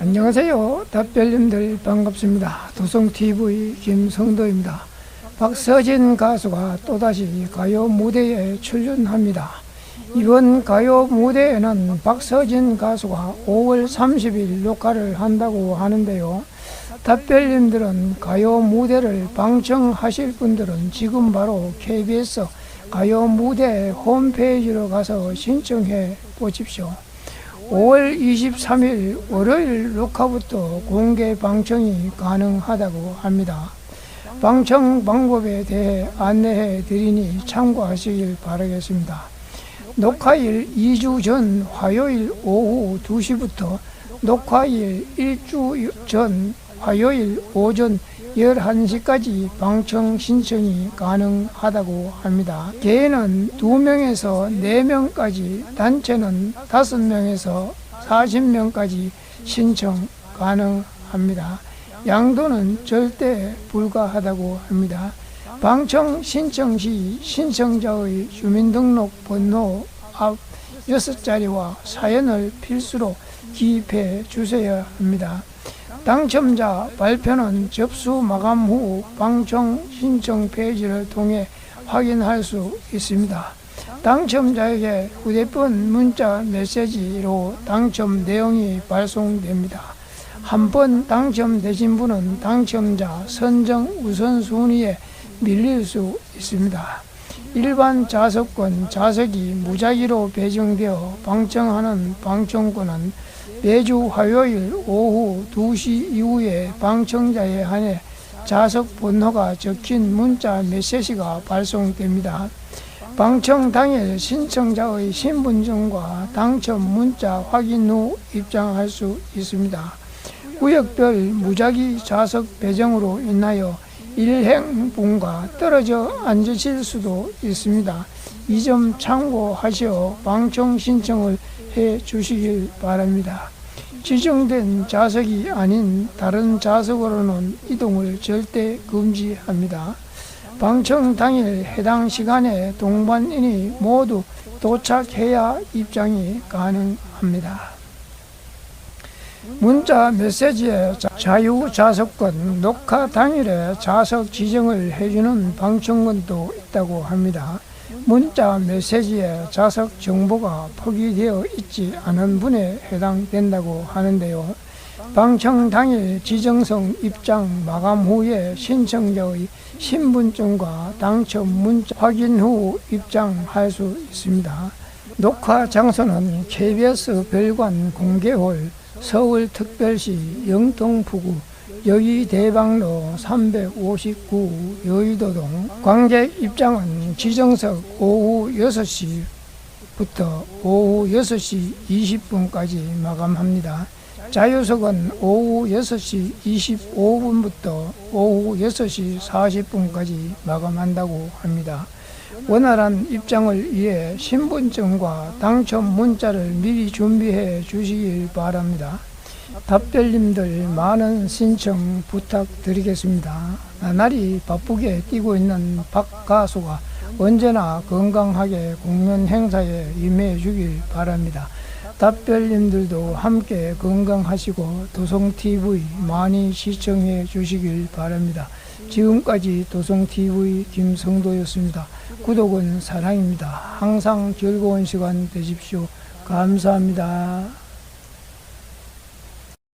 안녕하세요. 답별님들 반갑습니다. 도성TV 김성도입니다. 박서진 가수가 또다시 가요 무대에 출연합니다. 이번 가요 무대에는 박서진 가수가 5월 30일 녹화를 한다고 하는데요. 답별님들은 가요 무대를 방청하실 분들은 지금 바로 KBS 가요 무대 홈페이지로 가서 신청해 보십시오. 5월 23일 월요일 녹화부터 공개 방청이 가능하다고 합니다. 방청 방법에 대해 안내해 드리니 참고하시길 바라겠습니다. 녹화일 2주 전 화요일 오후 2시부터 녹화일 1주 전 화요일 오전 11시까지 방청 신청이 가능하다고 합니다. 개인은 2명에서 4명까지, 단체는 5명에서 40명까지 신청 가능합니다. 양도는 절대 불가하다고 합니다. 방청 신청 시 신청자의 주민등록 번호 앞 6자리와 사연을 필수로 기입해 주셔야 합니다. 당첨자 발표는 접수 마감 후 방청 신청 페이지를 통해 확인할 수 있습니다. 당첨자에게 휴대폰 문자 메시지로 당첨 내용이 발송됩니다. 한 번 당첨되신 분은 당첨자 선정 우선순위에 밀릴 수 있습니다. 일반 좌석권 좌석이 무작위로 배정되어 방청하는 방청권은 매주 화요일 오후 2시 이후에 방청자에 한해 좌석 번호가 적힌 문자 메시지가 발송됩니다. 방청 당일 신청자의 신분증과 당첨 문자 확인 후 입장할 수 있습니다. 구역별 무작위 좌석 배정으로 인하여 일행분과 떨어져 앉으실 수도 있습니다. 이 점 참고하시어 방청 신청을 해 주시길 바랍니다. 지정된 좌석이 아닌 다른 좌석으로는 이동을 절대 금지합니다. 방청 당일 해당 시간에 동반인이 모두 도착해야 입장이 가능합니다. 문자 메시지에 자- 자유 좌석권 녹화 당일에 좌석 지정을 해주는 방청권도 있다고 합니다. 문자 메시지에 좌석 정보가 포기되어 있지 않은 분에 해당된다고 하는데요. 방청 당일 지정성 입장 마감 후에 신청자의 신분증과 당첨 문자 확인 후 입장할 수 있습니다. 녹화 장소는 KBS 별관 공개홀 서울특별시 영동포구 여의대방로 359 여의도동 관객 입장은 지정석 오후 6시부터 오후 6시 20분까지 마감합니다. 자유석은 오후 6시 25분부터 오후 6시 40분까지 마감한다고 합니다. 원활한 입장을 위해 신분증과 당첨 문자를 미리 준비해 주시길 바랍니다. 답별님들 많은 신청 부탁드리겠습니다. 나날이 바쁘게 뛰고 있는 박 가수가 언제나 건강하게 공연 행사에 임해 주길 바랍니다. 답별님들도 함께 건강하시고 도성TV 많이 시청해 주시길 바랍니다. 지금까지 도성TV 김성도였습니다. 구독은 사랑입니다. 항상 즐거운 시간 되십시오. 감사합니다.